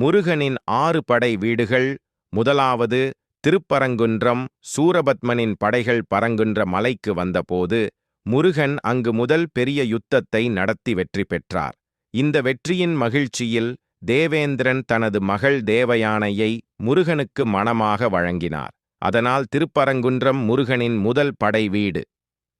முருகனின் ஆறு படை வீடுகள் முதலாவது திருப்பரங்குன்றம் சூரபத்மனின் படைகள் பரங்குன்ற மலைக்கு வந்தபோது முருகன் அங்கு முதல் பெரிய யுத்தத்தை நடத்தி வெற்றி பெற்றார். இந்த வெற்றியின் மகிழ்ச்சியில் தேவேந்திரன் தனது மகள் தேவயானையை முருகனுக்கு மணமாக வழங்கினார். அதனால் திருப்பரங்குன்றம் முருகனின் முதல் படை வீடு.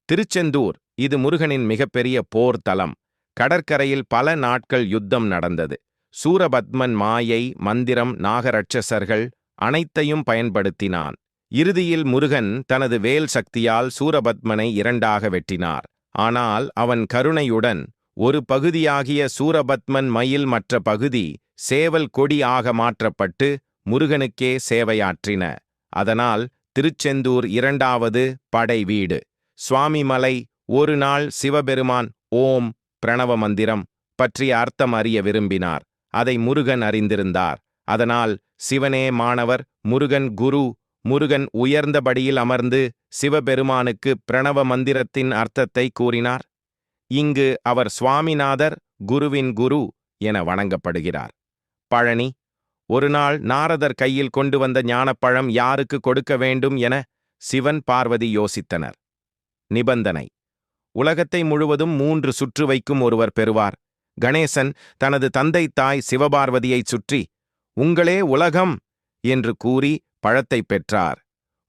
திருச்செந்தூர் இது முருகனின் மிகப்பெரிய போர் தலம் கடற்கரையில் பல நாட்கள் யுத்தம் நடந்தது. சூரபத்மன் மாயை மந்திரம் நாகரட்சசர்கள் அனைத்தையும் பயன்படுத்தினான். இறுதியில் முருகன் தனது வேல் சக்தியால் சூரபத்மனை இரண்டாக வெட்டினார். ஆனால் அவன் கருணையுடன் ஒரு பகுதியாகிய சூரபத்மன் மயில் மற்ற பகுதி சேவல் கொடி ஆக மாற்றப்பட்டு முருகனுக்கே சேவையாற்றின. அதனால் திருச்செந்தூர் இரண்டாவது படை வீடு. சுவாமிமலை ஒரு நாள் சிவபெருமான் ஓம் பிரணவ மந்திரம் பற்றிய அர்த்தம் அறிய விரும்பினார். அதை முருகன் அறிந்திருந்தார். அதனால் சிவனே மாணவர் முருகன் குரு முருகன் உயர்ந்தபடியில் அமர்ந்து சிவபெருமானுக்கு பிரணவ மந்திரத்தின் அர்த்தத்தை கூறினார். இங்கு அவர் சுவாமிநாதர் குருவின் குரு என வணங்கப்படுகிறார். பழனி ஒருநாள் நாரதர் கையில் கொண்டு வந்த ஞானப்பழம் யாருக்கு கொடுக்க வேண்டும் என சிவன் பார்வதி யோசித்தனர். நிபந்தனை உலகத்தை முழுவதும் மூன்று சுற்று வைக்கும் ஒருவர் பெறுவார். கணேசன் தனது தந்தை தாய் சிவபார்வதியைச் சுற்றி உங்களே உலகம்! என்று கூறி பழத்தை பெற்றார்.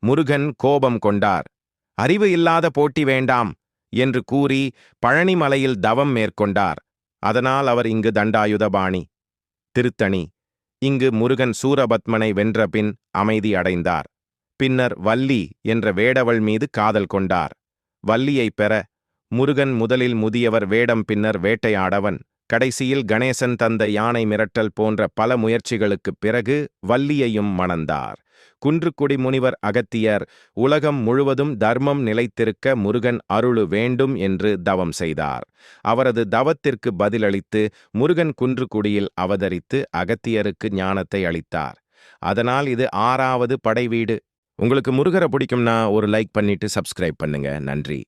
முருகன் கோபம் கொண்டார். அறிவு இல்லாத போட்டி வேண்டாம்! என்று கூறி பழனிமலையில் தவம் மேற்கொண்டார். அதனால் அவர் இங்கு தண்டாயுதபாணி திருத்தணி. இங்கு முருகன் சூரபத்மனை வென்றபின் அமைதி அடைந்தார். பின்னர் வள்ளி என்ற வேடவள் மீது காதல் கொண்டார். வள்ளியைப் பெற முருகன் முதலில் முதியவர் வேடம் பின்னர் வேட்டையாடவன். கடைசியில் கணேசன் தந்த யானை மிரட்டல் போன்ற பல முயற்சிகளுக்குப் பிறகு வள்ளியையும் மணந்தார். குன்றுக்குடி முனிவர் அகத்தியர் உலகம் முழுவதும் தர்மம் நிலைத்திருக்க முருகன் அருளு வேண்டும் என்று தவம் செய்தார். அவரது தவத்திற்கு பதிலளித்து முருகன் குன்றுக்குடியில் அவதரித்து அகத்தியருக்கு ஞானத்தை அளித்தார். அதனால் இது ஆறாவது படை வீடு உங்களுக்கு முருகரை பிடிக்கும்னா ஒரு லைக் பண்ணிட்டு சப்ஸ்கிரைப் பண்ணுங்க. நன்றி.